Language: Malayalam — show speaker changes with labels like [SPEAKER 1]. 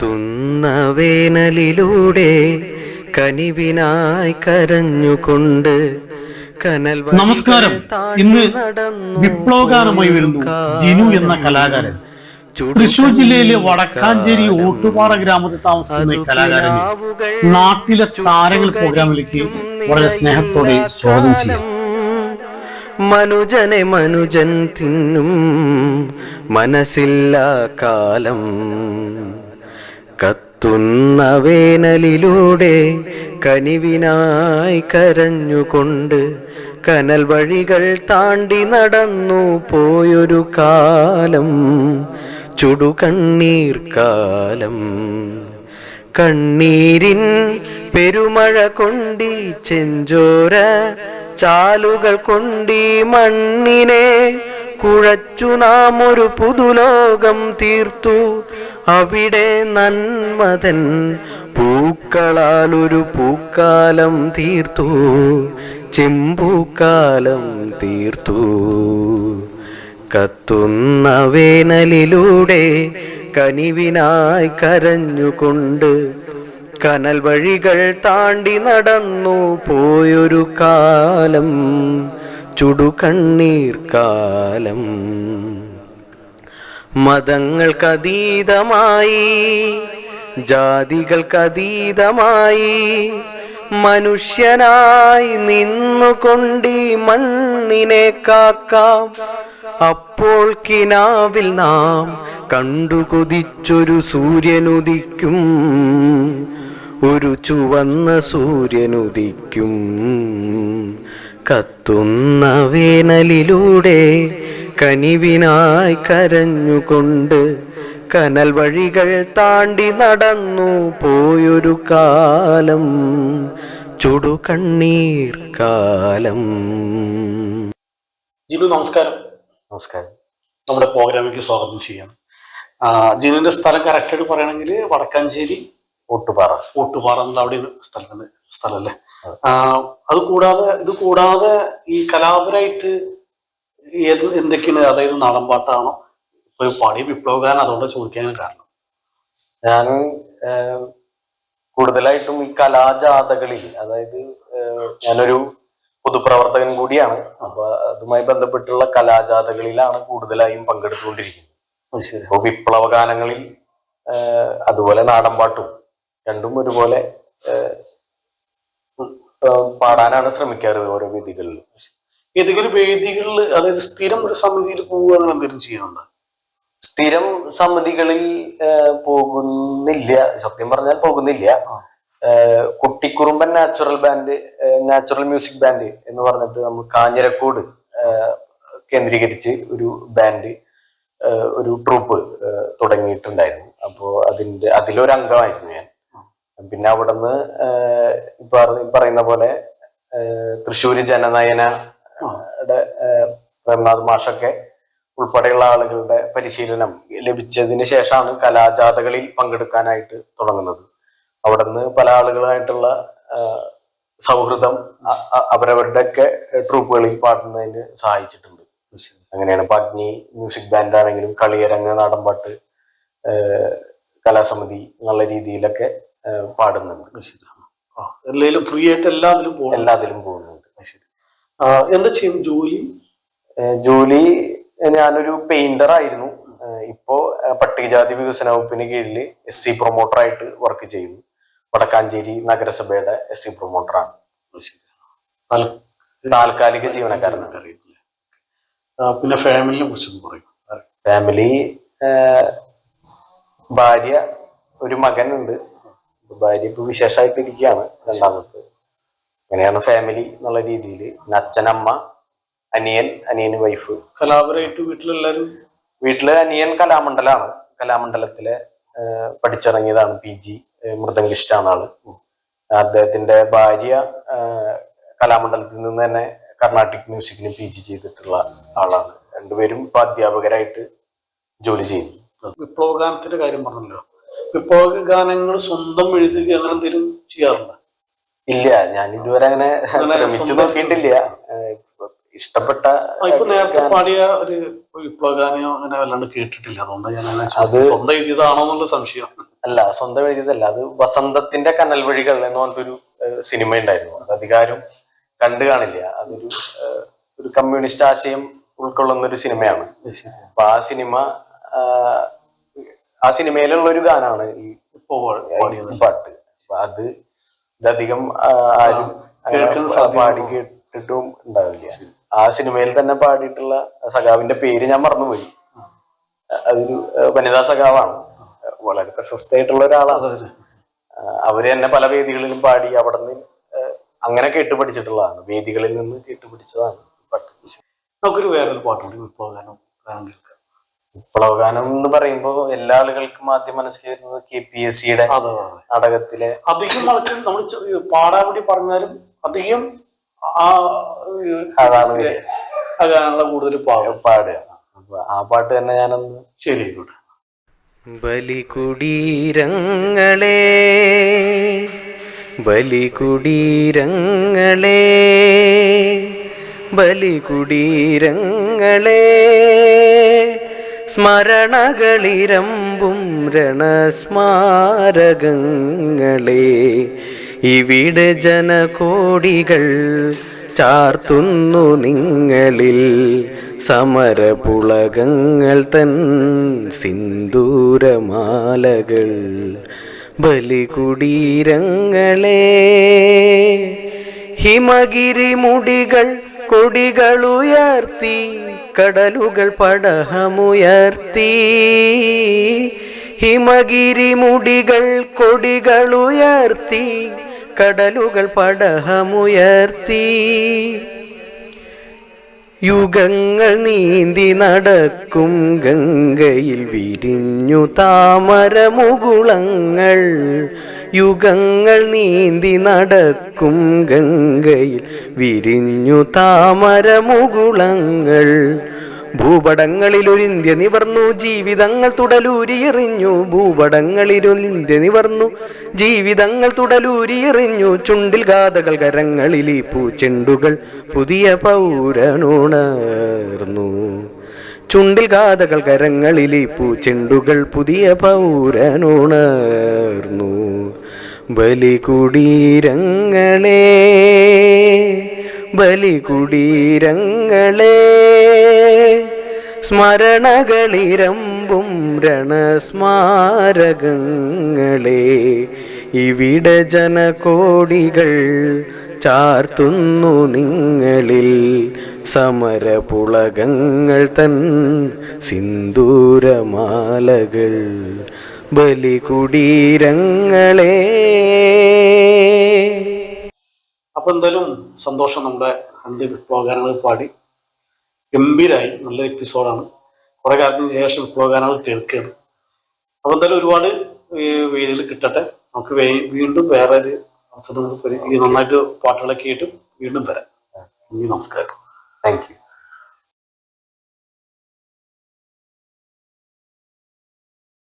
[SPEAKER 1] കത്തുന്ന വേനലിലൂടെ കനിവിനായി കരഞ്ഞുകൊണ്ട് കനൽ
[SPEAKER 2] നമസ്കാരം. ഇന്ന് വിപ്ലവകാരമായി വരുന്നു ജിനു എന്ന കലാകാരൻ. തൃശൂർ ജില്ലയിലെ വടക്കാഞ്ചേരി ഓട്ടുപാറ ഗ്രാമത്തിൽ താമസിക്കുന്ന ഈ കലാകാരനെ നാട്ടിലെ താരങ്ങൾ പ്രോഗ്രാമിലേക്ക് വളരെ സ്നേഹത്തോടെ സ്വാഗതം ചെയ്യും.
[SPEAKER 1] മനുജനെ മനുജൻ തിന്നും മനസ്സില്ല കാലം. കത്തുന്ന വേനലിലൂടെ കനിവിനായി കരഞ്ഞുകൊണ്ട് കനൽ വഴികൾ താണ്ടി നടന്നു പോയൊരു കാലം ചുടുകണ്ണീർ കാലം. കണ്ണീരിൻ പെരുമഴ കൊണ്ടി ചെഞ്ചോര ചാലുകൾ കൊണ്ടി മണ്ണിനെ കുഴച്ചു നാം ഒരു പുതുലോകം തീർത്തു. അവിടെ നന്മതൻ പൂക്കളാൽ ഒരു പൂക്കാലം തീർത്തു. ചെമ്പൂക്കാലം തീർത്തു. കത്തുന്ന വേനലിലൂടെ കനിവിനായി കരഞ്ഞുകൊണ്ട് കനൽ വഴികൾ താണ്ടി നടന്നു പോയൊരു കാലം ചുടുകണ്ണീർ കാലം. മതങ്ങൾക്കതീതമായി ജാതികൾക്കതീതമായി മനുഷ്യനായി നിന്നുകൊണ്ടീ മണ്ണിനെ കാക്കാം. അപ്പോൾ കിനാവിൽ നാം കണ്ടു കൊതിച്ചൊരു സൂര്യനുദിക്കും ഒരു ചുവന്ന സൂര്യനുദിക്കും. കത്തുന്ന വേനലിലൂടെ കനിവിനായി കരഞ്ഞുകൊണ്ട് കനൽ വഴികൾ താണ്ടി നടന്നു പോയൊരു കാലം ചുടുകണ്ണീർ കാലം.
[SPEAKER 2] ജിബു നമസ്കാരം.
[SPEAKER 1] നമസ്കാരം.
[SPEAKER 2] നമ്മുടെ പ്രോഗ്രാമിലേക്ക് സ്വാഗതം ചെയ്യാം ആ, ജിനുവിന്റെ സ്ഥലം കറക്റ്റായിട്ട് പറയുകയാണെങ്കിൽ വടക്കാഞ്ചേരി
[SPEAKER 1] ഓട്ടുപാറ.
[SPEAKER 2] ഓട്ടുപാറ എന്നുള്ള അവിടെ സ്ഥലത്തിന്റെ സ്ഥലമല്ലേ അത് കൂടാതെ ഇത് കൂടാതെ ഈ കലാപരായിട്ട് ഏത് എന്തൊക്കെയാണ് അതായത് നാടൻ പാട്ടാണോ? ഇപ്പൊ പാടിയ വിപ്ലവഗാനം അതുകൊണ്ട് ചോദിക്കാനാണ് കാരണം.
[SPEAKER 1] ഞാൻ കൂടുതലായിട്ടും ഈ കലാജാഥകളിൽ അതായത് ഞാനൊരു പൊതുപ്രവർത്തകൻ കൂടിയാണ്. അപ്പൊ അതുമായി ബന്ധപ്പെട്ടുള്ള കലാജാഥകളിലാണ് കൂടുതലായും പങ്കെടുത്തുകൊണ്ടിരിക്കുന്നത്. അപ്പോൾ വിപ്ലവ ഗാനങ്ങളിൽ അതുപോലെ നാടൻപാട്ടും രണ്ടും ഒരുപോലെ പാടാനാണ് ശ്രമിക്കാറ് ഓരോ വേദികളിൽ
[SPEAKER 2] ഏതെങ്കിലും വേദികളിൽ അതായത് സ്ഥിരം ഒരു സമിതിയിൽ പോവുക അങ്ങനെ എന്തെങ്കിലും ചെയ്യുന്നുണ്ട്?
[SPEAKER 1] സ്ഥിരം സമിതികളിൽ പോകുന്നില്ല. സത്യം പറഞ്ഞാൽ പോകുന്നില്ല. കുട്ടിക്കുറുമ്പൻ natural band natural music band എന്ന് പറഞ്ഞിട്ട് നമ്മൾ കാഞ്ഞിരക്കോട് കേന്ദ്രീകരിച്ച് ഒരു ബാൻഡ് ഒരു ട്രൂപ്പ് തുടങ്ങിയിട്ടുണ്ടായിരുന്നു. അപ്പോൾ അതിന്റെ അതിലൊരു അംഗമായിരുന്നു ഞാൻ പിന്നെ അവിടുന്ന് പറയുന്ന പോലെ തൃശ്ശൂര് ജനനയന പ്രേംനാഥ് മാഷൊക്കെ ഉൾപ്പെടെയുള്ള ആളുകളുടെ പരിശീലനം ലഭിച്ചതിന് ശേഷമാണ് കലാജാഥകളിൽ പങ്കെടുക്കാനായിട്ട് തുടങ്ങുന്നത്. അവിടുന്ന് പല ആളുകളായിട്ടുള്ള സൗഹൃദം അവരവരുടെയൊക്കെ ട്രൂപ്പുകളിൽ പാടുന്നതിന് സഹായിച്ചിട്ടുണ്ട്. അങ്ങനെയാണ് ഇപ്പൊ അഗ്നി മ്യൂസിക് ബാൻഡ് ആണെങ്കിലും കളിയരങ്ങ് നാടൻപാട്ട് കലാസമിതി എന്നുള്ള രീതിയിലൊക്കെ പാടുന്നുണ്ട്.
[SPEAKER 2] എല്ലാവരും ഫ്രീ ആയിട്ട് എല്ലാത്തിലും
[SPEAKER 1] എല്ലാത്തിലും പോകുന്നുണ്ട്.
[SPEAKER 2] എന്താ ചെയ്യും ജോലി?
[SPEAKER 1] ജോലി ഞാനൊരു പെയിന്റർ ആയിരുന്നു. ഇപ്പോ പട്ടികജാതി വികസന വകുപ്പിന് കീഴിൽ എസ് സി പ്രൊമോട്ടർ ആയിട്ട് വർക്ക് ചെയ്യുന്നു. വടക്കാഞ്ചേരി നഗരസഭയുടെ എസ് സി പ്രൊമോട്ടറാണ് താൽക്കാലിക ജീവനക്കാരനാണ്.
[SPEAKER 2] പിന്നെ ഫാമിലിനെ കുറിച്ച് പറയും.
[SPEAKER 1] ഫാമിലി ഭാര്യ ഒരു മകനുണ്ട്. ഭാര്യ ഇപ്പൊ വിശേഷമായിട്ട് ഇരിക്കുകയാണ് രണ്ടാമത്തെ. അങ്ങനെയാണ് ഫാമിലി എന്നുള്ള രീതിയിൽ പിന്നെ അച്ഛനമ്മ അനിയൻ അനിയന് വൈഫ്
[SPEAKER 2] കലാപരമായിട്ട് വീട്ടിലെല്ലാരും?
[SPEAKER 1] വീട്ടിൽ അനിയൻ കലാമണ്ഡലാണ്. കലാമണ്ഡലത്തിലെ പഠിച്ചിറങ്ങിയതാണ് പി ജി മൃദംഗിഷ്ടാണ് ആൾ. അദ്ദേഹത്തിന്റെ ഭാര്യ കലാമണ്ഡലത്തിൽ നിന്ന് തന്നെ കർണാട്ടിക് മ്യൂസിക്കിന് പി ജി ചെയ്തിട്ടുള്ള ആളാണ്. രണ്ടുപേരും ഇപ്പൊ അധ്യാപകരായിട്ട് ജോലി ചെയ്യുന്നു.
[SPEAKER 2] വിപ്ലവ ഗാനത്തിന്റെ കാര്യം പറഞ്ഞല്ലോ. വിപ്ലവ ഗാനങ്ങൾ സ്വന്തം എഴുതുക അങ്ങനെ എന്തെങ്കിലും ചെയ്യാറുണ്ട്?
[SPEAKER 1] ഇല്ല ഞാൻ ഇതുവരെ അങ്ങനെ ശ്രമിച്ചു നോക്കിയിട്ടില്ല. ഇഷ്ടപ്പെട്ട
[SPEAKER 2] ഇപ്പൊ നേരത്തെ പാടിയ ഒരു വിപ്ലവ ഗാനോ അങ്ങനെ വല്ലാണ്ട് കേട്ടിട്ടില്ല. അതുകൊണ്ട് ഞാൻ
[SPEAKER 1] അത്
[SPEAKER 2] സ്വന്തം എഴുതിയതാണോ എന്നുള്ള സംശയം.
[SPEAKER 1] അല്ല സ്വന്തം എഴുതിയതല്ല. അത് വസന്തത്തിന്റെ കനൽ വഴികൾ എന്ന് പറഞ്ഞിട്ടൊരു സിനിമ ഉണ്ടായിരുന്നു. അത് അധികാരം കണ്ടു കാണില്ല. അതൊരു ഒരു കമ്മ്യൂണിസ്റ്റ് ആശയം ഉൾക്കൊള്ളുന്ന ഒരു സിനിമയാണ് അപ്പൊ ആ സിനിമ ആ സിനിമയിലുള്ള ഒരു ഗാനാണ് ഈ പാട്ട്. അത് ഇതധികം ആരും പാടി കേട്ടിട്ടും ഉണ്ടാവില്ല. ആ സിനിമയിൽ തന്നെ പാടിയിട്ടുള്ള സഖാവിന്റെ പേര് ഞാൻ മറന്നുപോയി. അതൊരു വനിതാ സഖാവാണ്. വളരെ പ്രശസ്തയായിട്ടുള്ള ഒരാളാണ്. അവർ തന്നെ പല വേദികളിലും പാടി അവിടെ നിന്ന് അങ്ങനെ കേട്ടു പഠിച്ചിട്ടുള്ളതാണ്. വേദികളിൽ നിന്ന് കേട്ട് പഠിച്ചതാണ് പാട്ട്.
[SPEAKER 2] നമുക്കൊരു വേറൊരു പാട്ടുണ്ട് വിപ്ലവ ഗാനം
[SPEAKER 1] വിപ്ലവഗാനം എന്ന് പറയുമ്പോൾ എല്ലാ ആളുകൾക്കും ആദ്യം മനസ്സിൽ വരുന്നത് കെ പി എസ് സിയുടെ നാടകത്തിലെ
[SPEAKER 2] അധികം ആൾക്കും നമ്മൾ പാടാപടി പറഞ്ഞാലും അധികം ആ
[SPEAKER 1] അതാണ്.
[SPEAKER 2] ആ ഗാനങ്ങളെ കൂടുതൽ പാടും
[SPEAKER 1] പാടുക. ആ പാട്ട് തന്നെ ഞാനൊന്ന്
[SPEAKER 2] ശരി
[SPEAKER 1] ബലികുടീരങ്ങളെ ബലികുടീരങ്ങളെ ബലികുടീരങ്ങളെ. സ്മരണകളിരമ്പും രണസ്മാരകങ്ങളെ. ഇവിടെ ജനകോടികൾ ചാർത്തുന്നു നിങ്ങളിൽ. സമരപുളകങ്ങൾ തൻ സിന്ദൂരമാലകൾ. ബലികുടീരങ്ങളെ. ഹിമഗിരി മുടികൾ കൊടികളുയർത്തി കടലുകൾ പടഹമുയർത്തി. ഹിമഗിരി മുടികൾ കൊടികൾ ഉയർത്തി. കടലുകൾ പടഹമുയർത്തി. യുഗങ്ങൾ നീന്തി നടക്കും ഗംഗയിൽ വിരിഞ്ഞു താമരമുകുളങ്ങൾ. യുഗങ്ങൾ നീന്തി നടക്കും ഗംഗയിൽ. വിരിഞ്ഞു താമരമുകുളങ്ങൾ ഭൂപടങ്ങളിലൊരു ഇന്ത്യ നിവർന്നു. ജീവിതങ്ങൾ തുടലൂരിയെറിഞ്ഞു. ഭൂപടങ്ങളിലൊരു ഇന്ത്യ നിവർന്നു. ജീവിതങ്ങൾ തുടലൂരിയെറിഞ്ഞു. ചുണ്ടിൽ ഗാഥകൾ കരങ്ങളിൽ ഈ പൂച്ചെണ്ടുകൾ. പുതിയ പൗരനുണർന്നു. ചുണ്ടിൽ ഗാഥകൾ കരങ്ങളിൽ ഈ പൂച്ചെണ്ടുകൾ. പുതിയ പൗരനുണർന്നു. ബലികുടീരങ്ങളെ ബലികുടീരങ്ങളെ. സ്മരണകളിരമ്പും രണസ്മാരകങ്ങളെ ഇവിടെ ജനകോടികൾ ചാർത്തുന്നു നിങ്ങളിൽ. സമരപുളകങ്ങൾ തൻ സിന്ദൂരമാലകൾ. ബലികുടീരങ്ങളെ.
[SPEAKER 2] അപ്പൊ എന്തായാലും സന്തോഷം നമ്മുടെ രണ്ട് വിപ്ലവഗാനങ്ങൾ പാടി. ഗംഭീരായി നല്ല എപ്പിസോഡാണ്. കുറെ കാലത്തിന് ശേഷം വിപ്ലവഗാനങ്ങൾ കേൾക്കുകയാണ്. അപ്പൊ എന്തായാലും ഒരുപാട് വേദികൾ കിട്ടട്ടെ. നമുക്ക് വീണ്ടും വേറെ ഒരു അവസരം ഈ നന്നായിട്ട് പാട്ടുകളൊക്കെ ആയിട്ട് വീണ്ടും വരാം. നന്ദി നമസ്കാരം.
[SPEAKER 1] Thank you.